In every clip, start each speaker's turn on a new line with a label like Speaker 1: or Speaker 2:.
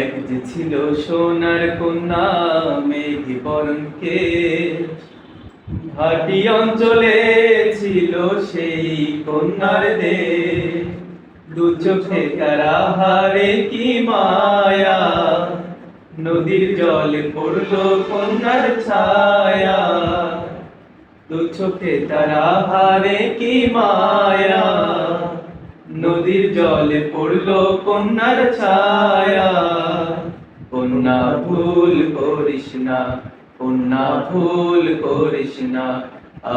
Speaker 1: এক যে ছিল সোনার কন্যা মেঘি বরণকে, ঘাটি অঞ্চলে ছিল সেই কন্যার দে দু চোখে তারা হারে কি মায়া, নদীর জলে পড়ল কন্যার ছায়া। দু চোখে তারা হারে কি মায়া, নদীর জলে পড়ল কন্যার ছায়া। কন্যা ভুল করিস না, কন্যা ভুল করিস না।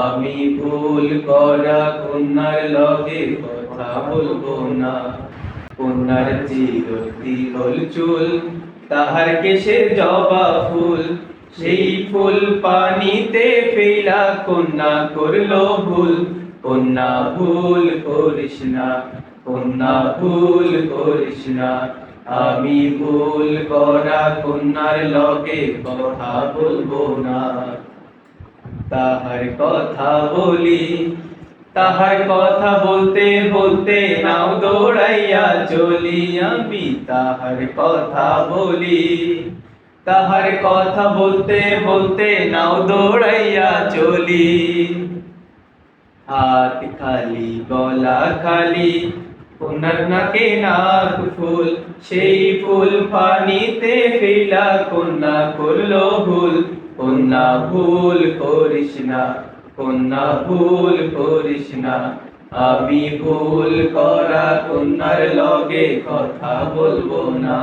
Speaker 1: আমি ভুল করা কন্যার লগে কথা বলব না। কন্যার চিরতি হল চুল, তাহার কেশের জবা ফুল। সেই ফুল পানিতে ফেলা কন্যা করল ভুল। কন্যা ভুল করিস না, কন্যা ভুল করিস না। আমি ভুল করা কন্যার লগে কথা বলব না। তাহার কথা বলি, তাহার কথা বলতে বলতে নাও দৌড়াইয়া চলি আমি। তাহার কথা বলি, তাহার কথা বলতে বলতে নাও দৌড়াইয়া চলি। হাত খালি, গলা খালি ওনার নাক ফুল, সেই ফুল পানিতে ফেলা কন্যা করল ভুল। কন্যা ভুল করিস না, কন্যা ভুল করিস না। আমি ভুল করা কন্যার লগে কথা বলব না।